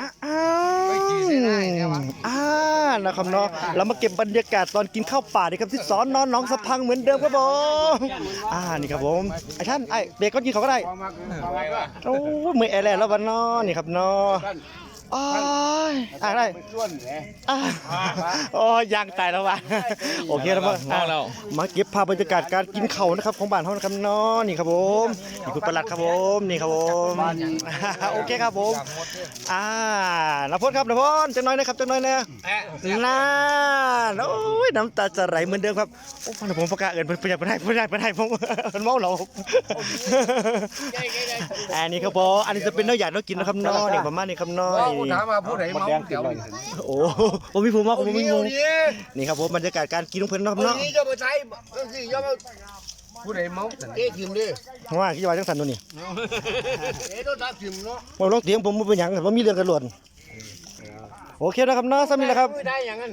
อ้าวอ่านะครับเนาะเรามาเก็บบรรยากาศตอนกินข้าวป่าดีครับที่สอนนอนน้องสะพังเหมือนเดิมครับผมอ่านี่ครับผมไอ้ท่านไอ้เด็กก็กินเขาก็ได้โอ้เมือแอร์แล้ววันนอนี่ครับเนาะ อ้ายอ่าได้อ่าโอ้ยยางตายแล้ววะโอเคแล้วมาเมาแล้ว มาเก็บภาพบรรยากาศการกินข้าวนะครับของบ้านเฮานะครับเนาะนี่ครับผมนี่คุณประหลัดครับผมนี่ครับผมโอเคครับผมอ่านพจน์ครับนพจน์จังน้อยนะครับจังน้อยนะน่าโอ้ ยน้ำตาจะไหลเหมือนเดิมครับโอ้ฟังผมประกาศเอินเพิ่นอยากไปได้เพิ่นอยากไปได้ผมเพิ่นเมาเหล้าอันนี้ครับผมอันนี้จะเป็นเนื้อหยาดเนื้อกินนะครับน้อนี่ประมาณนี้ครับน้อกูนี่ถามมาผู้ใดเมาเดี๋ยวนี่โอ้ผมมีผมมากผมมีเดี๋ผยวมนี้นี่ครับผมบรรยากาศการกินของเพิ่นนะครับคนเนาะนี้จะมาใช้ก็คือจะมาผู้ใดเมาเอ๊ะทิมดิว่าคิดว่าจังสันนู่นนี่เอ๊ะต้องทักทิมเนาะผมลองเถียงผมบ่เป็นหยังผมมีเรื่องกันล้วนโอเคนะครับเนาะซ้ำนี่แหละครับไม่ได้อย่างนั้น